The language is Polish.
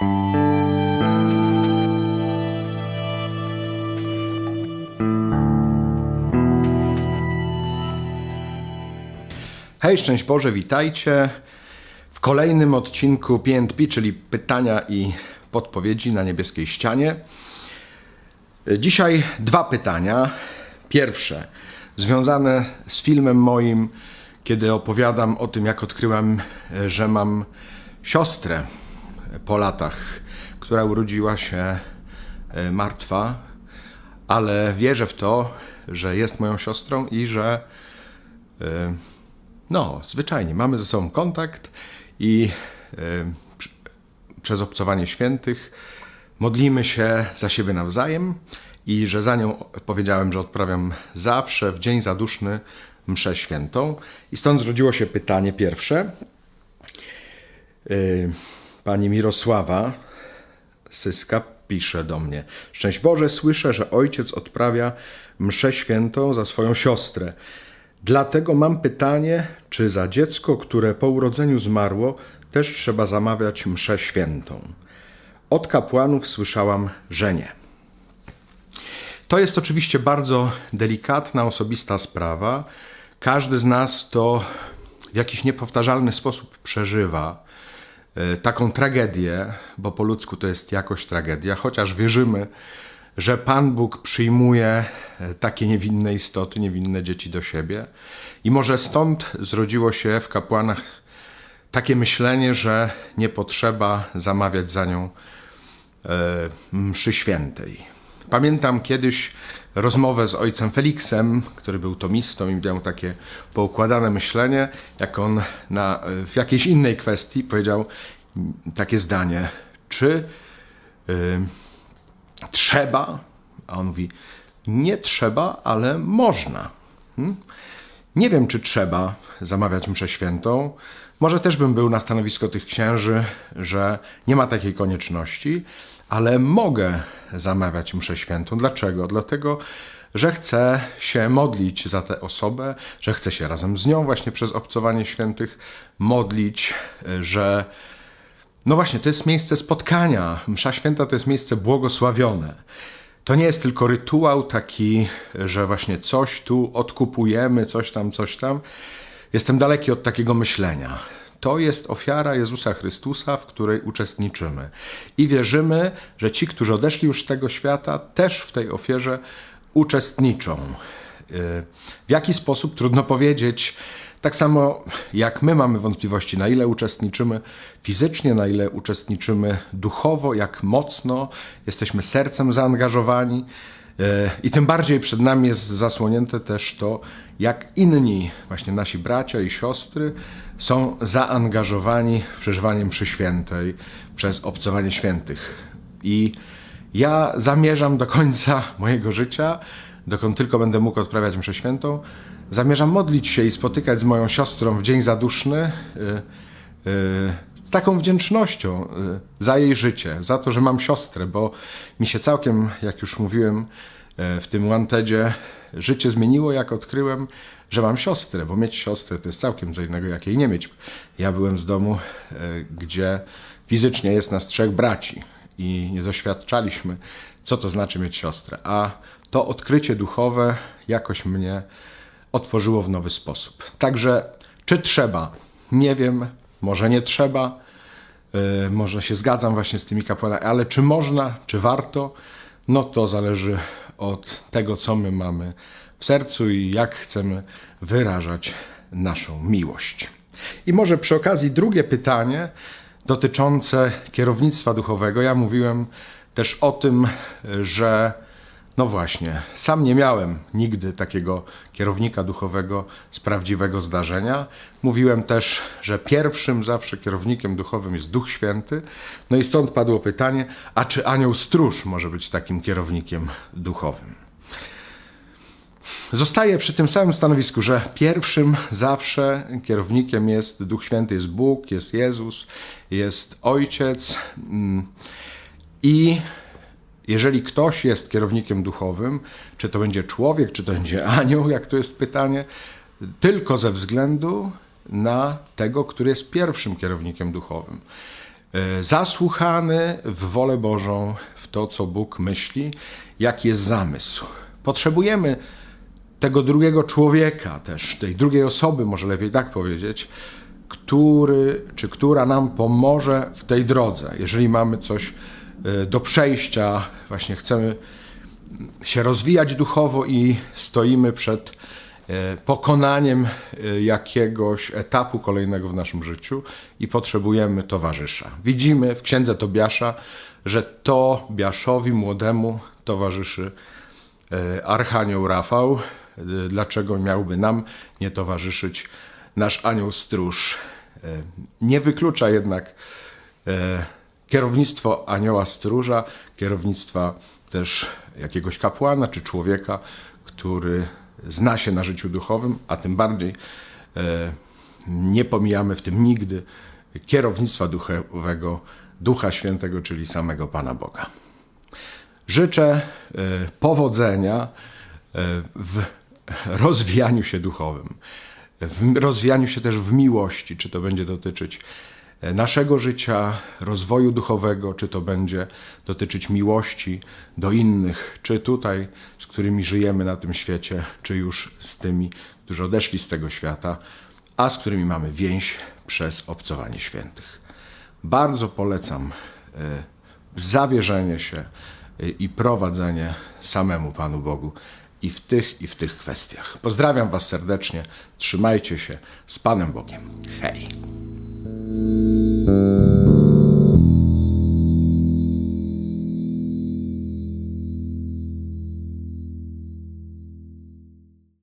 Hej, szczęść Boże, witajcie w kolejnym odcinku PNP, czyli pytania i podpowiedzi na niebieskiej ścianie. Dzisiaj dwa pytania. Pierwsze, związane z filmem moim, kiedy opowiadam o tym, jak odkryłem, że mam siostrę po latach, która urodziła się e, martwa, ale wierzę w to, że jest moją siostrą i że e, no, zwyczajnie mamy ze sobą kontakt i e, pr- przez obcowanie świętych modlimy się za siebie nawzajem i że za nią powiedziałem, że odprawiam zawsze w dzień zaduszny mszę świętą. I stąd zrodziło się pytanie pierwsze. Y, Pani Mirosława Syska pisze do mnie. Szczęść Boże, słyszę, że ojciec odprawia mszę świętą za swoją siostrę. Dlatego mam pytanie, czy za dziecko, które po urodzeniu zmarło, też trzeba zamawiać mszę świętą. Od kapłanów słyszałam, że nie. To jest oczywiście bardzo delikatna, osobista sprawa. Każdy z nas to w jakiś niepowtarzalny sposób przeżywa taką tragedię, bo po ludzku to jest jakoś tragedia, chociaż wierzymy, że Pan Bóg przyjmuje e, takie niewinne istoty, niewinne dzieci do siebie. I może stąd zrodziło się w kapłanach takie myślenie, że nie potrzeba zamawiać za nią e, mszy świętej. Pamiętam kiedyś rozmowę z ojcem Feliksem, który był tomistą i miał takie poukładane myślenie, jak on na, w jakiejś innej kwestii powiedział takie zdanie, czy y, trzeba, a on mówi, nie trzeba, ale można. Hmm? Nie wiem, czy trzeba zamawiać mszę świętą. Może też bym był na stanowisko tych księży, że nie ma takiej konieczności, ale mogę zamawiać mszę świętą. Dlaczego? Dlatego, że chcę się modlić za tę osobę, że chcę się razem z nią właśnie przez obcowanie świętych modlić, że no właśnie, to jest miejsce spotkania. Msza święta to jest miejsce błogosławione. To nie jest tylko rytuał taki, że właśnie coś tu odkupujemy, coś tam, coś tam. Jestem daleki od takiego myślenia. To jest ofiara Jezusa Chrystusa, w której uczestniczymy. I wierzymy, że ci, którzy odeszli już z tego świata, też w tej ofierze uczestniczą. Yy, W jaki sposób trudno powiedzieć. Tak samo jak my mamy wątpliwości, na ile uczestniczymy fizycznie, na ile uczestniczymy duchowo, jak mocno jesteśmy sercem zaangażowani. E, I tym bardziej przed nami jest zasłonięte też to, jak inni, właśnie nasi bracia i siostry, są zaangażowani w przeżywanie mszy świętej przez obcowanie świętych. I ja zamierzam do końca mojego życia, dokąd tylko będę mógł odprawiać mszę świętą, zamierzam modlić się i spotykać z moją siostrą w dzień zaduszny y, y, z taką wdzięcznością y, za jej życie, za to, że mam siostrę, bo mi się całkiem, jak już mówiłem w tym wantedzie, życie zmieniło, jak odkryłem, że mam siostrę, bo mieć siostrę to jest całkiem co innego, jak jej nie mieć. Ja byłem z domu, gdzie fizycznie jest nas trzech braci i nie doświadczaliśmy, co to znaczy mieć siostrę. A to odkrycie duchowe jakoś mnie otworzyło w nowy sposób. Także czy trzeba? Nie wiem, może nie trzeba, yy, może się zgadzam właśnie z tymi kapłanami, ale czy można, czy warto? No to zależy od tego, co my mamy w sercu i jak chcemy wyrażać naszą miłość. I może przy okazji drugie pytanie dotyczące kierownictwa duchowego. Ja mówiłem też o tym, że no właśnie, sam nie miałem nigdy takiego kierownika duchowego z prawdziwego zdarzenia. Mówiłem też, że pierwszym zawsze kierownikiem duchowym jest Duch Święty. No i stąd padło pytanie, a czy anioł stróż może być takim kierownikiem duchowym? Zostaję przy tym samym stanowisku, że pierwszym zawsze kierownikiem jest Duch Święty, jest Bóg, jest Jezus, jest Ojciec. mm, I jeżeli ktoś jest kierownikiem duchowym, czy to będzie człowiek, czy to będzie anioł, jak to jest pytanie, tylko ze względu na tego, który jest pierwszym kierownikiem duchowym. e, zasłuchany w wolę Bożą, w to, co Bóg myśli, jaki jest zamysł. Potrzebujemy tego drugiego człowieka też, tej drugiej osoby, może lepiej tak powiedzieć, który czy która nam pomoże w tej drodze. Jeżeli mamy coś e, do przejścia, właśnie chcemy się rozwijać duchowo i stoimy przed e, pokonaniem e, jakiegoś etapu kolejnego w naszym życiu i potrzebujemy towarzysza. Widzimy w księdze Tobiasza, że Tobiaszowi młodemu towarzyszy e, Archanioł Rafał. Dlaczego miałby nam nie towarzyszyć nasz anioł stróż? Nie wyklucza jednak kierownictwo anioła stróża, kierownictwa też jakiegoś kapłana czy człowieka, który zna się na życiu duchowym, a tym bardziej e, nie pomijamy w tym nigdy kierownictwa duchowego Ducha Świętego, czyli samego Pana Boga. Życzę e, powodzenia e, w rozwijaniu się duchowym, w rozwijaniu się też w miłości, czy to będzie dotyczyć naszego życia, rozwoju duchowego, czy to będzie dotyczyć miłości do innych, czy tutaj, z którymi żyjemy na tym świecie, czy już z tymi, którzy odeszli z tego świata, a z którymi mamy więź przez obcowanie świętych. Bardzo polecam e, zawierzenie się e, i prowadzenie samemu Panu Bogu i w tych, i w tych kwestiach. Pozdrawiam Was serdecznie, trzymajcie się z Panem Bogiem. Hej! 嗯。